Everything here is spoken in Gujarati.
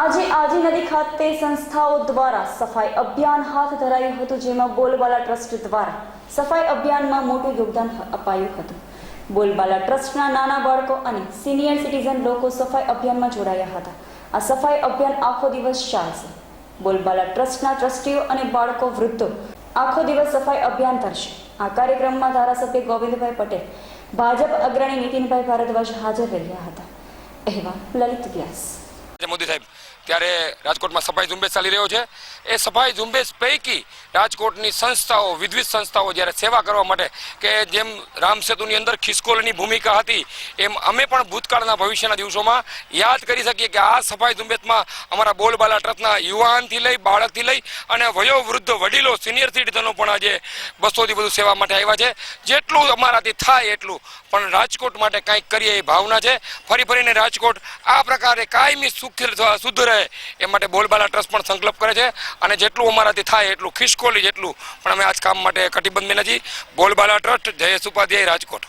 આજે આજી નદી ખાતે સંસ્થાઓ દ્વારા સફાઈ અભિયાન હાથ ધરાયું હતું, જેમાં બોલબાલા ટ્રસ્ટ દ્વારા સફાઈ અભિયાનમાં મોટું યોગદાન અપાયું હતું. બોલબાલા ટ્રસ્ટના નાના બાળકો અને સિનિયર સિટીઝન લોકો સફાઈ અભિયાનમાં જોડાયા હતા. આ સફાઈ અભિયાન આખો દિવસ ચાલશે. બોલબાલા ટ્રસ્ટના ટ્રસ્ટીઓ અને બાળકો વૃદ્ધો આખો દિવસ સફાઈ અભિયાન કરશે. આ કાર્યક્રમમાં ધારાસભ્ય ગોવિંદભાઈ પટેલ, ભાજપ અગ્રણી નીતિનભાઈ ભારદ્વાજ હાજર રહ્યા હતા. અહેવાલ લલિત વ્યાસ. છે મોદી સાહેબ, ત્યારે રાજકોટમાં સફાઈ ઝુંબેશ ચાલી રહ્યો છે. એ સફાઈ ઝુંબેશ પૈકી રાજકોટની સંસ્થાઓ, વિવિધ સંસ્થાઓ જ્યારે સેવા કરવા માટે કે જેમ રામસેતુની અંદર ખિસકોલની ભૂમિકા હતી, એમ અમે પણ ભૂતકાળના ભવિષ્યના દિવસોમાં યાદ કરી શકીએ કે આ સફાઈ ઝુંબેશમાં અમારા બોલબાલા ટ્રસ્ટના યુવાનથી લઈ, બાળકથી લઈ અને વયોવૃદ્ધ વડીલો, સિનિયર સિટીઝનો પણ આજે બસોથી વધુ સેવા માટે આવ્યા છે. જેટલું અમારાથી થાય એટલું, પણ રાજકોટ માટે કંઈક કરીએ એ ભાવના છે. ફરી ફરીને રાજકોટ આ પ્રકારે કાયમી સુખ શુદ્ધ રહે એ માટે બોલબાલા ટ્રસ્ટ પણ સંકલ્પ કરે છે. અને જેટલું અમારાથી થાય એટલું ખિસકોલી જેટલું પણ અમે આજ કામ માટે કટિબંધ નથી. બોલબાલા ટ્રસ્ટ, જયેશ ઉપાધ્યાય રાજકોટ.